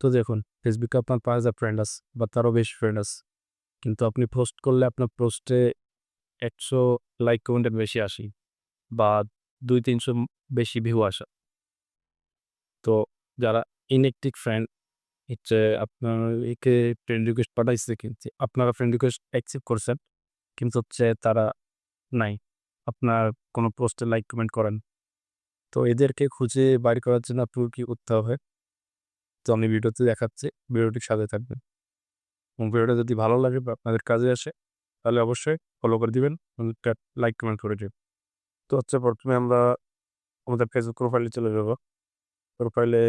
তো দেখুন ফেসবুকে আপনার পাঁচ হাজার ফ্রেন্ড আছে বা তারও বেশি ফ্রেন্ড আছে কিন্তু আপনি পোস্ট করলে আপনার পোস্টে একশো লাইক কমেন্টের বেশি আসি বা দুই, তিনশো বেশি ভিউ আসা। তো যারা ইনেকটিক ফ্রেন্ড হচ্ছে আপনার একে ফ্রেন্ড রিকোয়েস্ট পাঠাইছে কিন্তু আপনারা ফ্রেন্ড রিকোয়েস্ট অ্যাকসেপ্ট করছেন, কিন্তু হচ্ছে তারা নাই, আপনার কোনো পোস্টে লাইক কমেন্ট করেন। তো এদেরকে খুঁজে বাইর করার জন্য আপনার কি করতে হবে? তো আমি ভিডিওতে দেখাচ্ছি, ভিডিওটির সাথে থাকবেন। এবং ভিডিওটা যদি ভালো লাগে বা আপনাদের কাজে আসে, তাহলে অবশ্যই ফলো করে দিবেন লাইক কমেন্ট করে দিবেন। তো হচ্ছে প্রথমে আমরা আমাদের ফেসবুক প্রোফাইলে চলে যাব। প্রোফাইলে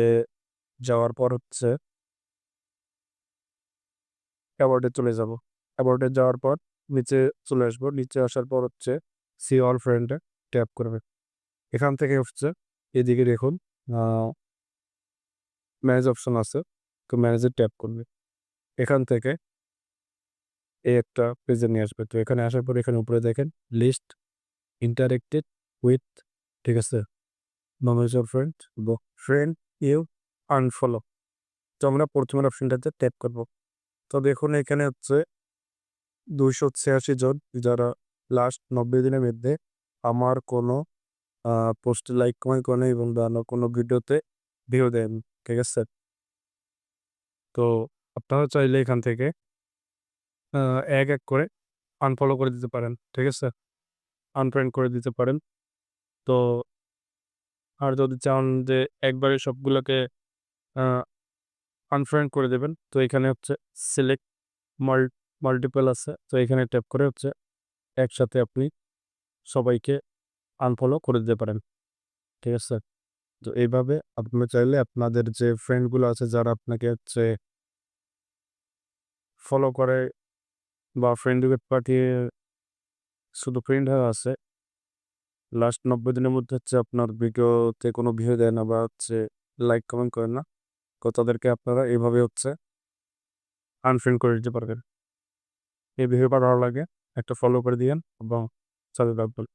যাওয়ার পর হচ্ছে অ্যাবাউটে চলে যাব। অ্যাবাউটে যাওয়ার পর নিচে চলে আসব। নিচে আসার পর হচ্ছে সি অল ফ্রেন্ডে ট্যাপ করবে। এখান থেকে হচ্ছে এদিকে দেখুন ম্যানেজ অপশন আছে, তো ম্যানেজে ট্যাপ করবে। এখান থেকে এই একটা পেজে নিয়ে আসবে। তো এখানে আসার পর এখানে উপরে দেখেন লিস্ট ইন্টারেক্টেড উইথ ঠিক আছে? Knowledge of friend friend you unfollow তো আমরা প্রথমের অপশনটাতে ট্যাপ করব। তো দেখুন এখানে হচ্ছে দুইশো ছিয়াশি জন যারা লাস্ট নব্বই দিনের মধ্যে আমার কোনো পোস্টে লাইক কমেন্ট করে এবং কোনো ভিডিওতে ভিউ দেন ঠিক আছে? তো আপনারা চাইলে এখান থেকে এক এক করে আনফলো করে দিতে পারেন, ঠিক আছে? আনফ্রেন্ড করে দিতে পারেন। তো আর যদি চান যে একবারে সবগুলোকে আনফ্রেন্ড করে দেবেন, তো এখানে হচ্ছে সিলেক্ট মাল মাল্টিপল আছে। তো এখানে ট্যাপ করে হচ্ছে একসাথে আপনি সবাইকে আনফলো করে দিতে পারেন, ঠিক আছে? তো এইভাবে আপনি চাইলে আপনাদের যে ফ্রেন্ডগুলো আছে, যারা আপনাকে হচ্ছে ফলো করে বা ফ্রেন্ড রিকোয়েস্ট পাঠিয়ে শুধু ফ্রেন্ড হয়ে আছে লাস্ট নব্বই দিনের মধ্যে হচ্ছে আপনার ভিডিওতে কোনো ভিউ দেয় না বা হচ্ছে লাইক কমেন্ট করে না, তো তাদেরকে আপনারা এইভাবে হচ্ছে আনফ্রেন্ড করে দিতে পারবেন। এই ভিডিওটা ভালো লাগে, একটা ফলো করে দিয়েন এবং সাথে থাকবেন।